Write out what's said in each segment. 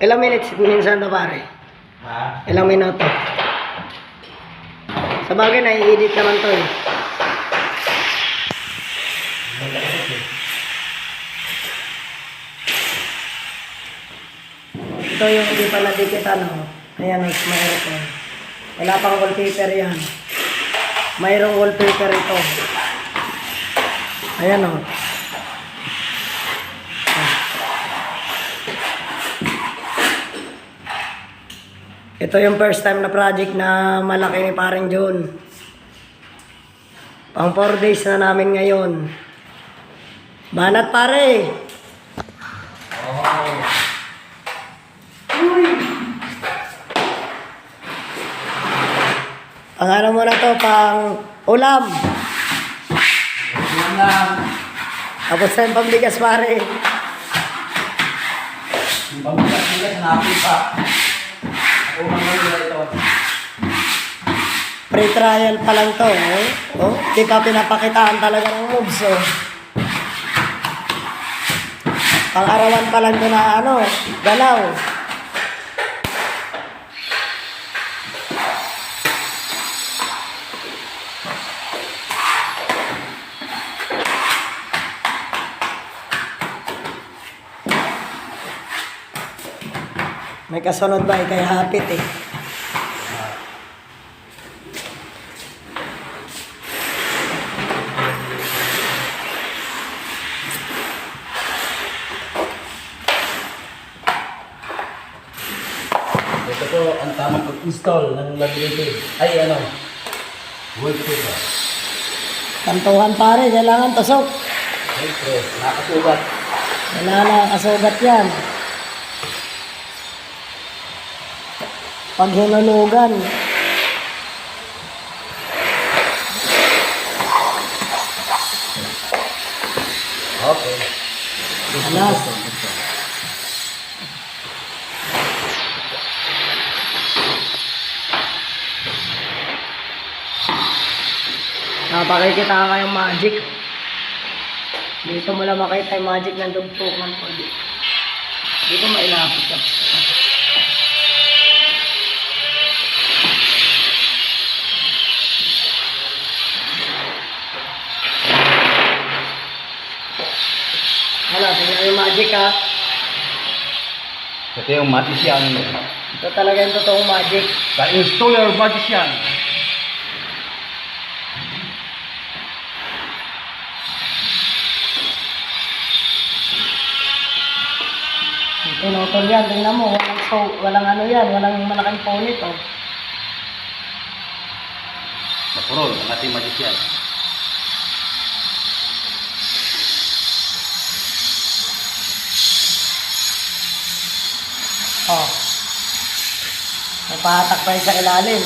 Ilang minutes minsan to pare? Ha? Ilang minuto? Sa bagay, nai-edit naman to eh. Ito yung hindi pa nadikit ano. Ayan, mas mayroon ko. Wala pang wallpaper yan. Mayroong wallpaper ito. Ayan o. Ito yung first time na project na malaki ni paring John. Pang 4 days na namin ngayon. Banat pare! Oo. Ang ano mo na to, pang ulam. Lang. Tapos na yung pambigas pare. Yung pambigas nila, hanapin pa. Pre-trial pa lang to. Eh. Oh, di pa pinapakitaan talaga ng moves. Oh. Pang-arawan pa lang to na ano, galaw. May kasunod ba? Ikay hapit eh. Ito po ang tamang pag-install ng laminated. Ay, ano? Wallpaper. Kantuhan pare, kailangan tusok. Siyempre, nakasugat. Wala na kasugat yan. Pag hinulugan, Okay. alas. Napakikita ka kayong magic. Dito mo lang makita yung magic ng dugtungan ko. Dito mailapit ka. Ano, tingnan yung magic ha. Ito yung magician. Ito talaga yung totoong magic. The installer magician. Pinutol yan, tingnan mo, walang, so, walang ano yan, walang malaking punit oh. Napurol, ang ating magician. Oh. May pahatak pa yun sa ilalim.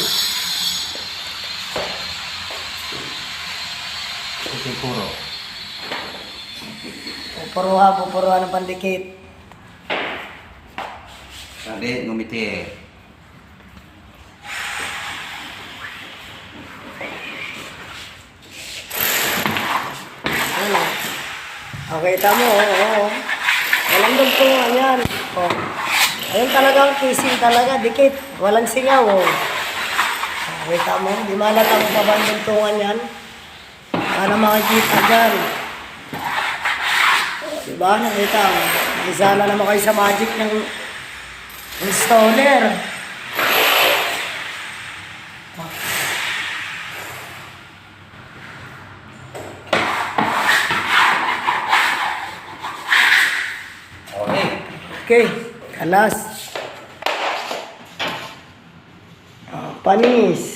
Ito yung puro. Pupuruha, pupuruha ng pandikit. Sabi, ngumiti. Ano? Okay, tamo, oo. oo. Walang dugtungan yan. Oh. Ayun talagang kissing talaga, dikit. Walang singaw, oh. Okay, tamo. Di malatang pa ba ang dugtungan yan? Para makikita dyan. Diba? Nakita mo. Isa na naman kayo sa magic ng installer. Okay. Okay, kalas. Ah, panis.